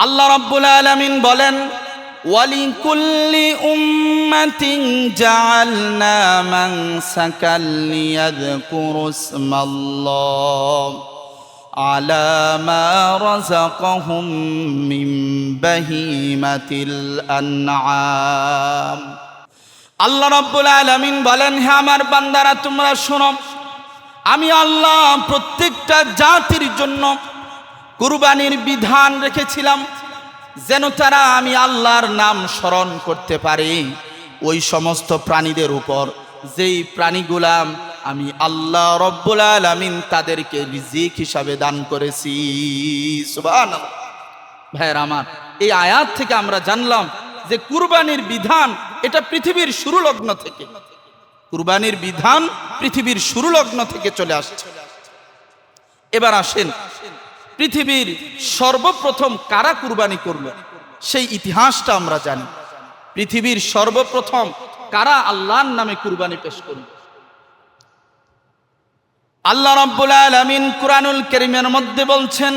আল্লাহ রাব্বুল আলামিন বলেন ولكل أمة جعلنا منسكا ليذكروا اسم الله على ما رزقهم من بهيمة الأنعام আল্লাহ রাব্বুল আলামিন বলেন হে আমার বান্দারা তোমরা শোনো আমি আল্লাহ প্রত্যেকটা জাতির জন্য কুরবানির বিধান রেখেছিলাম যেন তারা আমি আল্লাহর নাম স্মরণ করতে পারি। ওই সমস্ত প্রাণীদের উপর যেই প্রাণীগুলাম আমি আল্লাহ রব্বুল আলামিন তাদেরকে রিজিক হিসাবে দান করেছি। ভাইয়ের আমার, এই আয়াত থেকে আমরা জানলাম যে কুরবানির বিধান এটা পৃথিবীর শুরু লগ্ন থেকে। কুরবানির বিধান পৃথিবীর শুরু লগ্ন থেকে চলে আসছে। এবার আসেন পৃথিবীর সর্বপ্রথম কারা কুরবানি করল সেই ইতিহাসটা আমরা জানি পৃথিবীর সর্বপ্রথম কারা আল্লাহর নামে কুরবানি পেশ করল আল্লাহ রাব্বুল আলামিন কুরআনুল কারীমের মধ্যে বলছেন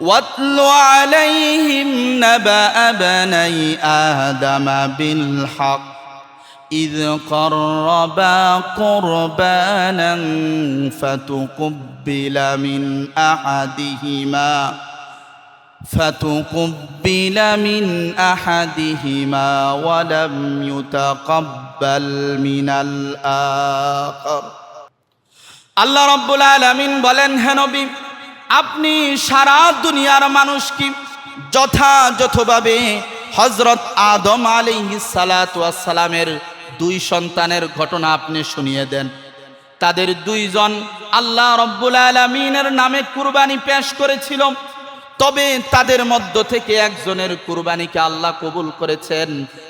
واتل عليهم نبأ بني آدم بالحق إذ قربا قربانا فتقبل من أحدهما فتقبل من أحدهما ولم يتقبل من الآخر আল্লাহ রব্বুল আলামিন বলেন হে নবী আপনি সারা দুনিয়ার মানুষকে যথাযথভাবে হজরত আদম আলাইহিস সালাতু ওয়াস সালামের দুই সন্তানের ঘটনা আপনি শুনিয়ে দেন। তাদের দুইজন আল্লাহ রব্বুল আলামিনের নামে কুরবানি পেশ করেছিল। তবে তাদের মধ্য থেকে একজনের কুরবানিকে আল্লাহ কবুল করেছেন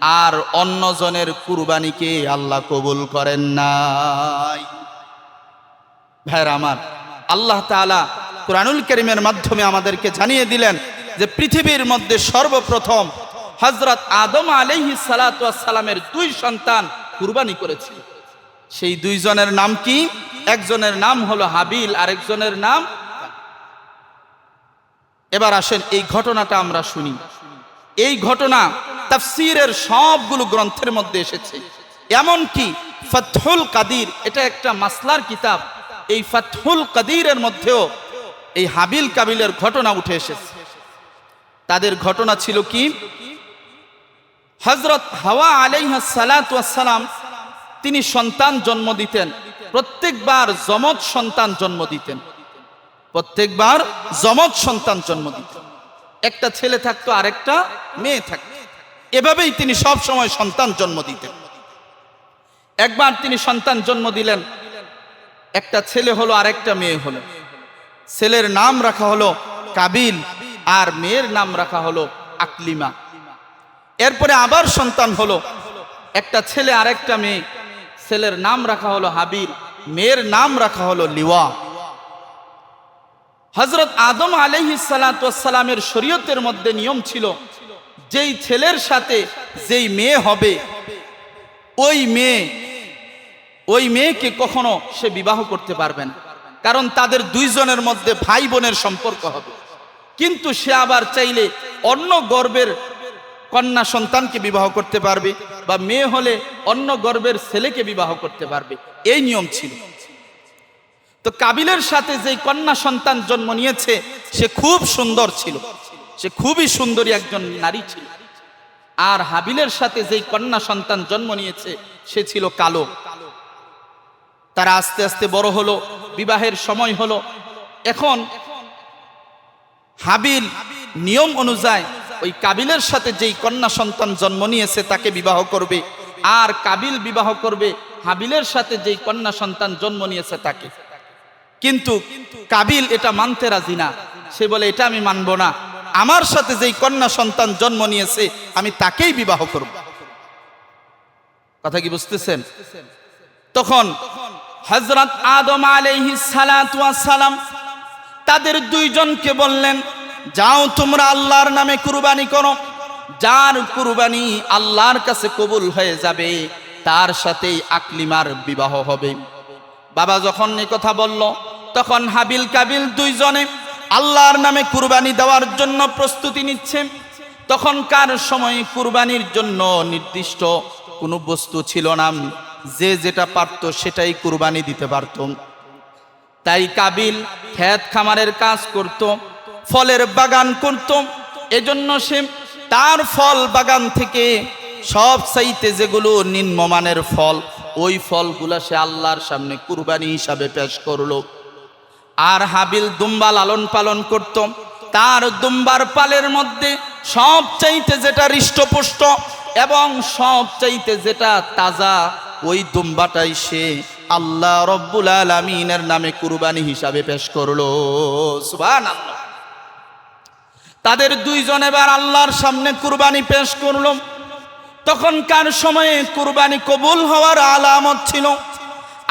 আর অন্যজনের কুরবানিকে আল্লাহ কবুল করেন নাই। ভাইরা আমার, আল্লাহ তাআলা কোরআনুল করিমের মাধ্যমে আমাদেরকে জানিয়ে দিলেন যে পৃথিবীর মধ্যে সর্বপ্রথম হজরত আদম আলহি সালামের দুই সন্তান কুরবানি করেছিল। সেই দুইজনের নাম কি? একজনের নাম হলো হাবিল, আরেকজনের নাম এবার আসেন এই ঘটনাটা আমরা শুনি। এই ঘটনা তাফসিরের সবগুলো গ্রন্থের মধ্যে এসেছে। এমন কি? ফথুল কাদির, এটা একটা মাসলার কিতাব। এই ফথুল কাদিরের মধ্যেও এই হাবিল কাবিলের ঘটনা উঠে এসেছে। তাদের ঘটনা ছিল কি? হজরত হাওয়া আলাইহাসালাম তিনি সন্তান জন্ম দিতেন। প্রত্যেকবার জমজ সন্তান জন্ম দিতেন। প্রত্যেকবার জমজ সন্তান জন্ম দিতেন। একটা ছেলে থাকতো, আরেকটা মেয়ে থাকতো। এভাবেই তিনি সব সময় সন্তান জন্ম দিতেন। একবার তিনি সন্তান জন্ম দিলেন। একটা ছেলে হলো, আরেকটা মেয়ে হলো। ছেলের নাম রাখা হলো কাবিল আর মেয়ের নাম রাখা হলো আকলিমা। এরপরে আবার সন্তান হলো। একটা ছেলে আরেকটা মেয়ে। ছেলের নাম রাখা হলো হাবিল মেয়ের নাম রাখা হলো লিওয়া। হজরত আদম আলহি সালামের শরীয়তের মধ্যে নিয়ম ছিল, যেই ছেলের সাথে যেই মেয়ে হবে, ওই মেয়ে, ওই মেয়েকে কখনো সে বিবাহ করতে পারবে না। কারণ তাদের দুইজনের মধ্যে ভাই বোনের সম্পর্ক হবে। কিন্তু সে আবার চাইলে অন্য গর্বের কন্যা সন্তানকে বিবাহ করতে পারবে বা মেয়ে হলে অন্য গর্বের ছেলেকে বিবাহ করতে পারবে। এই নিয়ম ছিল। তো কাবিলের সাথে যেই কন্যা সন্তান জন্ম নিয়েছে, সে খুব সুন্দর ছিল। সে খুবই সুন্দরী একজন নারী ছিল। আর হাবিলের সাথে যেই কন্যা সন্তান জন্ম নিয়েছে, সে ছিল কালো। তারা আস্তে আস্তে বড় হলো, বিবাহের সময় হলো। এখন হাবিল নিয়ম অনুযায়ী ওই কাবিলের সাথে যেই কন্যা সন্তান জন্ম নিয়েছে, তাকে বিবাহ করবে। আর কাবিল বিবাহ করবে, হাবিলের সাথে যেই কন্যা সন্তান জন্ম নিয়েছে, তাকে। কিন্তু কাবিল এটা মানতে রাজি না। সে বলে, এটা আমি মানব না। আমার সাথে যেই কন্যা সন্তান জন্ম নিয়েছে, আমি তাকেই বিবাহ করব। কথা কি বুঝতেছেন? তখন হজরত আদম আলহি সালাম তাদের দুইজনকে বললেন যাও তোমরা আল্লাহর নামে কুরবানি করো। যার কুরবানি আল্লাহর কাছে কবুল হয়ে যাবে, তার সাথেই আকলিমার বিবাহ হবে। বাবা যখন এই কথা বলল, তখন হাবিল কাবিল দুইজনে আল্লাহর নামে কুরবানি দেওয়ার জন্য প্রস্তুতি নিচ্ছে। তখনকার সময় কুরবানির জন্য নির্দিষ্ট কোনো বস্তু ছিল না। যে যেটা পারত সেটাই কুরবানি দিতে পারত। তাই কাবিল ক্ষেত খামারের কাজ করত। ফলের বাগান করত এজন্য সে তার ফল বাগান থেকে সব চাইতে যেগুলো নিম্নমানের ফল, ওই ফলগুলা সে আল্লাহর সামনে কুরবানি হিসাবে পেশ করল। আর হাবিল দুম্বা লালন পালন করত তার দুম্বার পালের মধ্যে সব চাইতে যেটা হৃষ্টপুষ্ট এবং সব চাইতে যেটা তাজা, ওই দুম্বাটাই সে আল্লাহ রব্বুল আলমিনের নামে কুরবানি হিসাবে পেশ করল। সুবহানাল্লাহ। তাদের দুইজন এবার আল্লাহর সামনে কুরবানি পেশ করল। তখনকার সময়ে কুরবানি কবুল হওয়ার আলামত ছিল।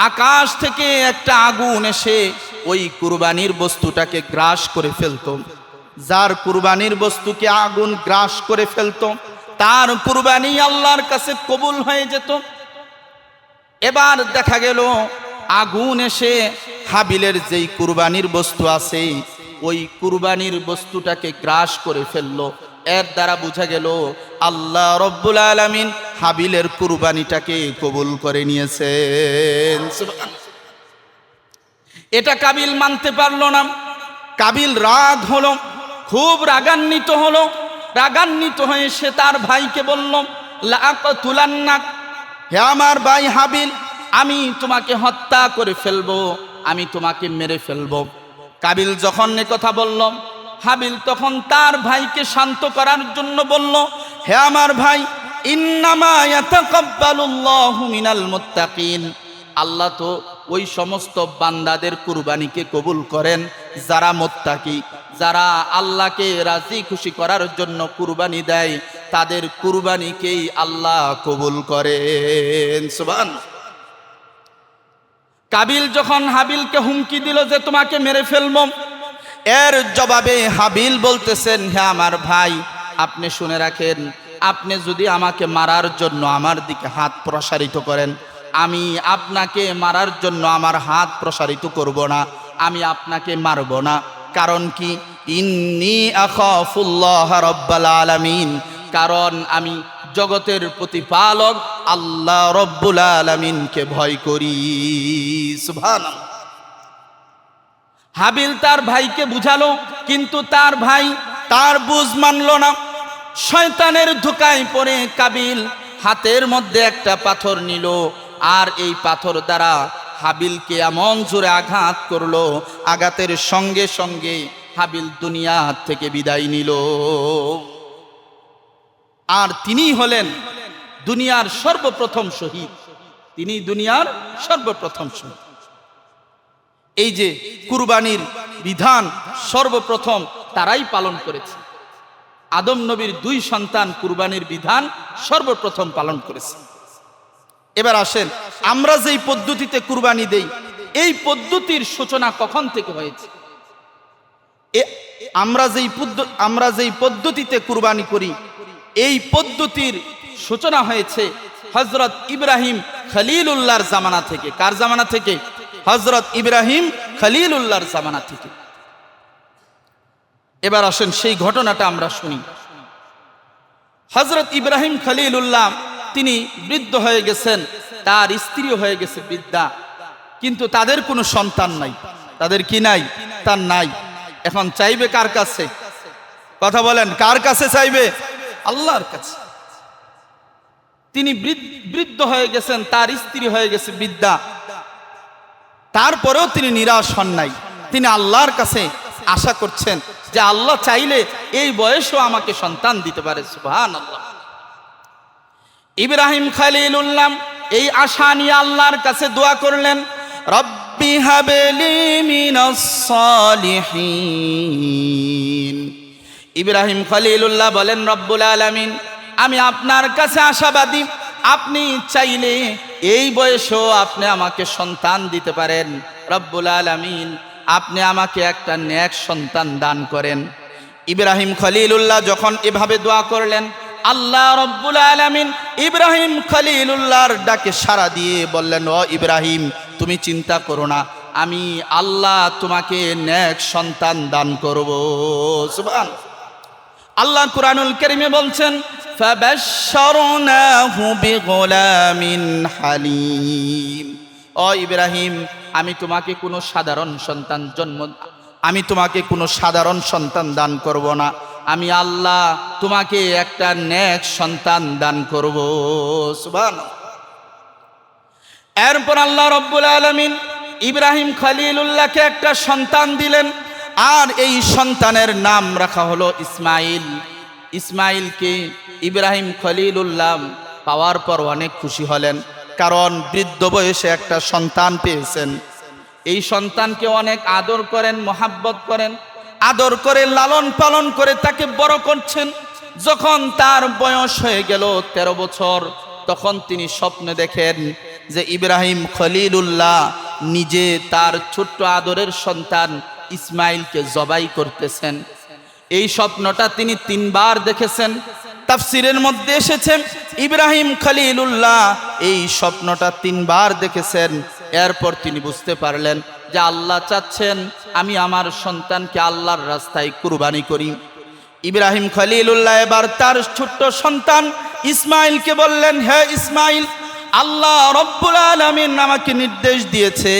আকাশ থেকে একটা আগুন এসে ওই কুরবানির বস্তুটাকে গ্রাস করে ফেলতো। যার কুরবানির বস্তুকে আগুন গ্রাস করে ফেলতো, তার কুরবানি আল্লাহর কাছে কবুল হয়ে যেত। এবার দেখা গেল, আগুন এসে হাবিলের যেই কুরবানির বস্তু আছে ওই কুরবানির বস্তুটাকে গ্রাস করে ফেলল। এর দ্বারা বোঝা গেল, আল্লাহ রব্বুল আলমিন হাবিলের কুরবানিটাকে কবুল করে নিয়েছেন। এটা কাবিল মানতে পারল না। কাবিল রাগ হলো, খুব রাগান্বিত হলো। রাগান্বিত হয়ে সে তার ভাইকে বলল তুলান্নাক হে আমার ভাই হাবিল, আমি তোমাকে হত্যা করে ফেলব, আমি তোমাকে মেরে ফেলব। কাবিল যখন এ কথা বলল, হাবিল তখন তার ভাইকে শান্ত করার জন্য বলল, হে আমার ভাই আল্লাহ তো ওই সমস্ত বান্দাদের কুরবানিকে কবুল করেন, যারা মোত্তাকি, যারা আল্লাহকে রাজি খুশি করার জন্য কুরবানি দেয়, তাদের কুরবানিকেই আল্লাহ কবুল করেন। সুবান কাবিল যখন হাবিলকে হুমকি দিল যে তোমাকে মেরে ফেলব, এর জবাবে হাবিল বলতেছেন হ্যাঁ আমার ভাই, আপনি শুনে রাখেন, আপনি যদি আমাকে মারার জন্য আমার দিকে হাত প্রসারিত করেন, আমি আপনাকে মারার জন্য আমার হাত প্রসারিত করব না, আমি আপনাকে মারব না। কারণ কি? ইন্নি আলামিন। কারণ আমি জগতের প্রতিপালক আল্লাহ রব্বুল আলামিনকে ভয় করি। সুবহানাল্লাহ। হাবিল তার ভাইকে বুঝালো, কিন্তু তার ভাই তার বুঝ মানল না। শয়তানের ধোকায় পড়ে কাবিল হাতের মধ্যে একটা পাথর নিল, আর এই পাথর দ্বারা হাবিলকে এমন জোরে আঘাত করল, আঘাতের সঙ্গে সঙ্গে হাবিল দুনিয়া থেকে বিদায় নিল। আর তিনি হলেন দুনিয়ার সর্বপ্রথম শহীদ। তিনি দুনিয়ার সর্বপ্রথম শহীদ। এই যে কুরবানির বিধান সর্বপ্রথম তারাই পালন করেছে। আদম নবীর দুই সন্তান কুরবানির বিধান সর্বপ্রথম পালন করেছে। এবার আসেন, আমরা যেই পদ্ধতিতে কুরবানি দেই, এই পদ্ধতির সূচনা কখন থেকে হয়েছে? আমরা যেই আমরা যেই পদ্ধতিতে কুরবানি করি এই পদ্ধতির সূচনা হয়েছে হজরত ইব্রাহিম খালিল উল্লাহর জামানা থেকে। কার জামানা থেকে? হজরত ইব্রাহিম খালিল উল্লাহর জামানা থেকে। এবার আসেন সেই ঘটনাটা আমরা শুনি। হজরত ইব্রাহিম খালিল উল্লাহ তিনি বৃদ্ধ হয়ে গেছেন, তার স্ত্রী হয়ে গেছে বৃদ্ধা। কিন্তু তাদের কোনো সন্তান নাই। তাদের কি নাই? তার নাই। এখন চাইবে কার কাছে? কথা বলেন, কার কাছে চাইবে? আল্লাহর কাছে। তিনি বৃদ্ধ- হয়ে গেছেন, তার স্ত্রী হয়ে গেছে বৃদ্ধা। তারপরেও তিনি নিরাশ হন নাই। তিনি আল্লাহর কাছে আশা করছেন যে আল্লাহ চাইলে এই বয়সেও আমাকে সন্তান দিতে পারে। সুবহান আল্লাহ ইব্রাহিম খালিলুল্লাহ এই আশা নিয়ে আল্লাহর কাছে দোয়া করলেন, রব্বি হাবেলি মিনাস সালিহিন। ইব্রাহিম খলিলুল্লাহ বলেন, রব্বুল আলামিন, আমি আপনার কাছে আশাবাদী। আপনি চাইলে এই বয়সেও আপনি আমাকে সন্তান দিতে পারেন। রব্বুল আলামিন, আপনি আমাকে একটা ন্যাক সন্তান দান করেন। ইব্রাহিম খলিলুল্লাহ যখন এভাবে দোয়া করলেন, আল্লাহ রব্বুল আলামিন, ইব্রাহিম খলিলুল্লাহর ডাকে সাড়া দিয়ে বললেন, ও ইব্রাহিম, তুমি চিন্তা করো না, আমি আল্লাহ তোমাকে নেক সন্তান দান করব। সুবহান আল্লাহ কুরআনুল কারীমে বলছেন, ফাবাশশারনাহু বিগুলামিন হালিম। ও ইব্রাহিম, আমি তোমাকে কোনো সাধারণ সন্তান জন্ম, আমি তোমাকে কোনো সাধারণ সন্তান দান করব না। আমি আল্লাহ তোমাকে একটা নেক সন্তান দান করব। সুবহান এরপর আল্লাহ রব্বুল আলমিন ইব্রাহিম খলিলুল্লাহকে একটা সন্তান দিলেন। আর এই সন্তানের নাম রাখা হলো ইসমাইল। ইসমাইলকে ইব্রাহিম খলিলুল্লাহ পাওয়ার পর অনেক খুশি হলেন, কারণ বৃদ্ধ বয়সে একটা সন্তান পেয়েছেন। এই সন্তানকে অনেক আদর করেন, মোহাব্বত করেন, আদর করে, লালন পালন করে তাকে বড় করছেন। যখন তার বয়স হয়ে গেল ১৩ বছর, তখন তিনি স্বপ্নে দেখেন যে ইব্রাহিম খলিলুল্লাহ নিজে তার ছোট্ট আদরের সন্তান ইসমাইলকে জবাই করতেছেন। এই স্বপ্নটা তিনি তিনবার দেখেছেন, তাফসিরের মধ্যে এসেছে ইব্রাহিম খলিলুল্লাহ এই স্বপ্নটা তিনবার দেখেছেন, এরপর তিনি বুঝতে পারলেন যে আল্লাহ চাচ্ছেন, আমি আমার সন্তানকে আল্লাহর রাস্তায় কুরবানি করি। ইব্রাহিম খলিলুল্লাহ এবার তার ছোট্ট সন্তান ইসমাইলকে বললেন, হে ইসমাইল, আল্লাহ রব্বুল আলমিন আমাকে নির্দেশ দিয়েছে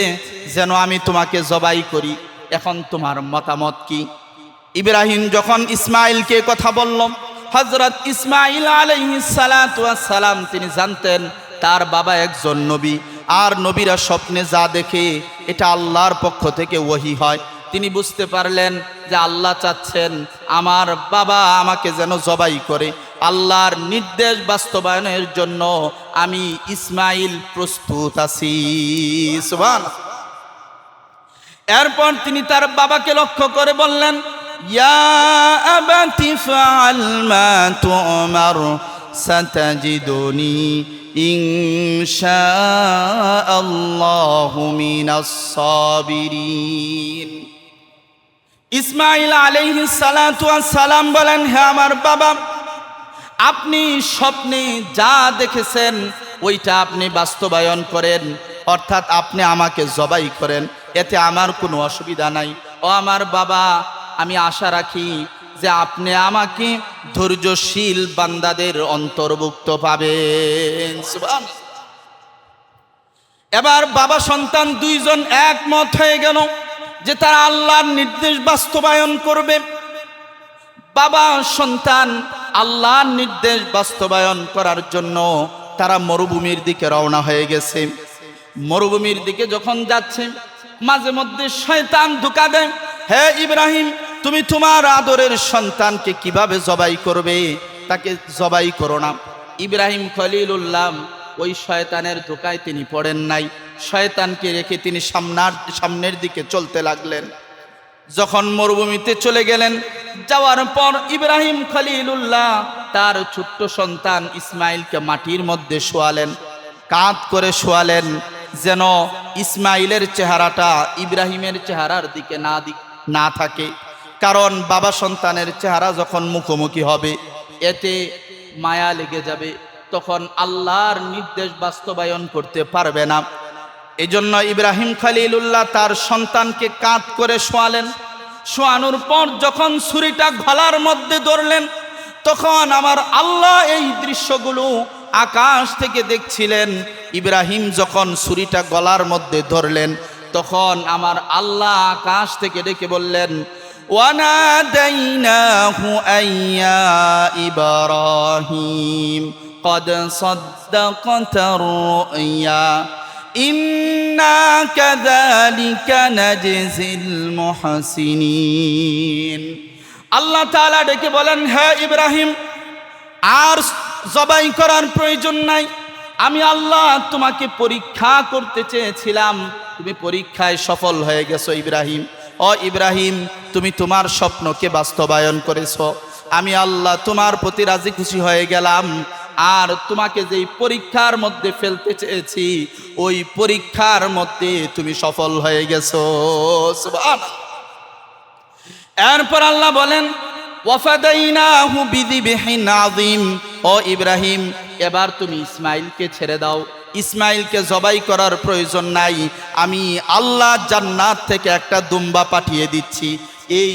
যেন আমি তোমাকে জবাই করি। এখন তোমার মতামত কি? ইব্রাহিম যখন ইসমাইলকে কথা বলল হজরত ইসমাইল সালাম, তিনি জানতেন তার বাবা একজন নবী, আর নবীরা স্বপ্নে যা দেখে এটা আল্লাহর পক্ষ থেকে ওহি হয়। তিনি বুঝতে পারলেন যে আল্লাহ চাচ্ছেন আমার বাবা আমাকে যেন জবাই করে। আল্লাহর নির্দেশ বাস্তবায়নের জন্য আমি ইসমাইল প্রস্তুত আছি। সুবহান এরপর তিনি তার বাবাকে লক্ষ্য করে বললেন ইসমাইল সালাতু সালাম বলেন, হে আমার বাবা, আপনি স্বপ্নে যা দেখেছেন, ওইটা আপনি বাস্তবায়ন করেন, অর্থাৎ আপনি আমাকে জবাই করেন। এতে আমার কোনো অসুবিধা নাই। ও আমার বাবা, আমি আশা রাখি যে আপনি আমাকে ধৈর্যশীল বান্দাদের অন্তর্ভুক্ত পাবেন। এবার বাবা সন্তান দুইজন একমত হয়ে গেল যে তারা আল্লাহর নির্দেশ বাস্তবায়ন করবে। বাবা সন্তান আল্লাহর নির্দেশ বাস্তবায়ন করার জন্য তারা মরুভূমির দিকে রওনা হয়ে গেছে। মরুভূমির দিকে যখন যাচ্ছে মাঝে মধ্যে শয়তান ধোকা দেয় হে ইব্রাহিম, তুমি তোমার আদরের সন্তানকে কীভাবে জবাই করবে? তাকে জবাই করো না। ইব্রাহিম খলিলুল্লাহ, ওই শয়তানের ধোকায় তিনি পড়েন নাই। শয়তানকে রেখে তিনি সামনার, সামনের দিকে চলতে লাগলেন। যখন মরুভূমিতে চলে গেলেন, যাওয়ার পর ইব্রাহিম খলিলুল্লাহ তার ছোট্ট সন্তান ইসমাইলকে মাটির মধ্যে শোয়ালেন, কাঁধ করে শোয়ালেন। যেন ইসমাইলের চেহারাটা ইব্রাহিমের চেহারার দিকে না দিক না থাকে। কারণ বাবা সন্তানের চেহারা যখন মুখোমুখি হবে, এতে মায়া লেগে যাবে। তখন আল্লাহর নির্দেশ বাস্তবায়ন করতে পারবে না। এজন্য ইব্রাহিম খলিলুল্লাহ তার সন্তানকে কাঁধ করে শোয়ালেন। শোয়ানোর পর যখন ছুরিটা গলার মধ্যে ধরলেন, তখন আমার আল্লাহ এই দৃশ্যগুলো আকাশ থেকে দেখছিলেন ইব্রাহিম যখন ছুরিটা গলার মধ্যে ধরলেন তখন আমার আল্লাহ আকাশ থেকে ডেকে বললেন وناديناه أن يا إبراهيم قد صدقت الرؤيا إنا كذلك نجزي المحسنين আল্লাহ তাআলা ডেকে বলেন হ্যাঁ ইব্রাহিম আর জবাই করার প্রয়োজন নাই। আমি আল্লাহ তোমাকে পরীক্ষা করতে চেয়েছিলাম। তুমি পরীক্ষায় সফল হয়ে গেছো, ইব্রাহিম। অ ইব্রাহিম, তুমি তোমার স্বপ্নকে বাস্তবায়ন করেছ। আমি আল্লাহ তোমার প্রতি রাজি খুশি হয়ে গেলাম। আর তোমাকে যেই পরীক্ষার মধ্যে ফেলতে চেয়েছি, ওই পরীক্ষার মধ্যে তুমি সফল হয়ে গেছো। এরপর আল্লাহ বলেন, ওয়াফাদাইনাহু বিযিবহিন আযীম। ও ইব্রাহিম, এবার তুমি ইসমাইলকে ছেড়ে দাও। ইসমাইলকে জবাই করার প্রয়োজন নাই। আমি আল্লাহ জান্নাত থেকে একটা দুম্বা পাঠিয়ে দিচ্ছি। এই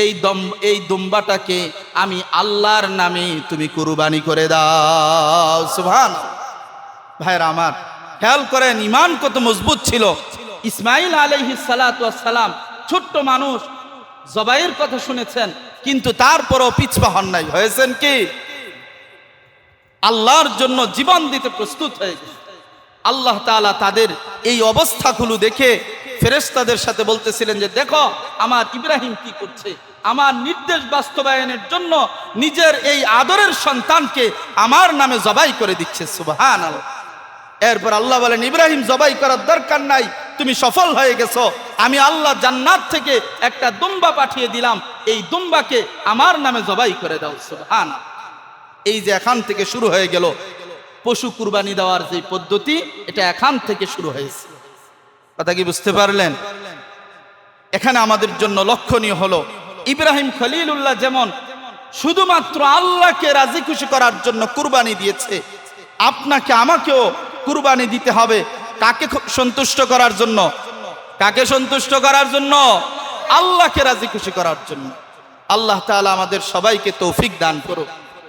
এই দম, এই দুম্বাটাকে আমি আল্লাহর নামে তুমি কুরবানি করে দাও। সুভান ভাইরা আমার, খেয়াল করেন ইমান কত মজবুত ছিল। ইসমাইল আলহি সালাম ছোট্ট মানুষ, জবাইয়ের কথা শুনেছেন, কিন্তু তারপরও পিছপা হন নাই। হয়েছেন কি? আল্লাহর জন্য জীবন দিতে প্রস্তুত হয়ে গেছে। আল্লাহ তাআলা তাদের এই অবস্থাগুলো দেখে ফেরেশতাদের সাথে বলতেছিলেন যে, দেখো, আমার ইব্রাহিম কি করছে? আমার নির্দেশ বাস্তবায়নের জন্য নিজের এই আদরের সন্তানকে আমার নামে জবাই করে দিচ্ছে সুবহান এরপর আল্লাহ বলেন, ইব্রাহিম, জবাই করার দরকার নাই, তুমি সফল হয়ে গেছো। আমি আল্লাহ জান্নাত থেকে একটা দুম্বা পাঠিয়ে দিলাম। এই দুম্বাকে আমার নামে জবাই করে দাও সুবহান এই যে এখান থেকে শুরু হয়ে গেল পশু কুরবানি দেওয়ার যে পদ্ধতি, এটা এখান থেকে শুরু হয়েছে। কথা কি বুঝতে পারলেন? এখানে আমাদের জন্য লক্ষণীয় হলো, ইব্রাহিম খলিলুল্লাহ যেমন শুধুমাত্র আল্লাহকে রাজি খুশি করার জন্য কুরবানি দিয়েছে, আপনাকে আমাকেও কুরবানি দিতে হবে। কাকে সন্তুষ্ট করার জন্য? কাকে সন্তুষ্ট করার জন্য? আল্লাহকে রাজি খুশি করার জন্য। আল্লাহ তাআলা আমাদের সবাইকে তৌফিক দান করুক।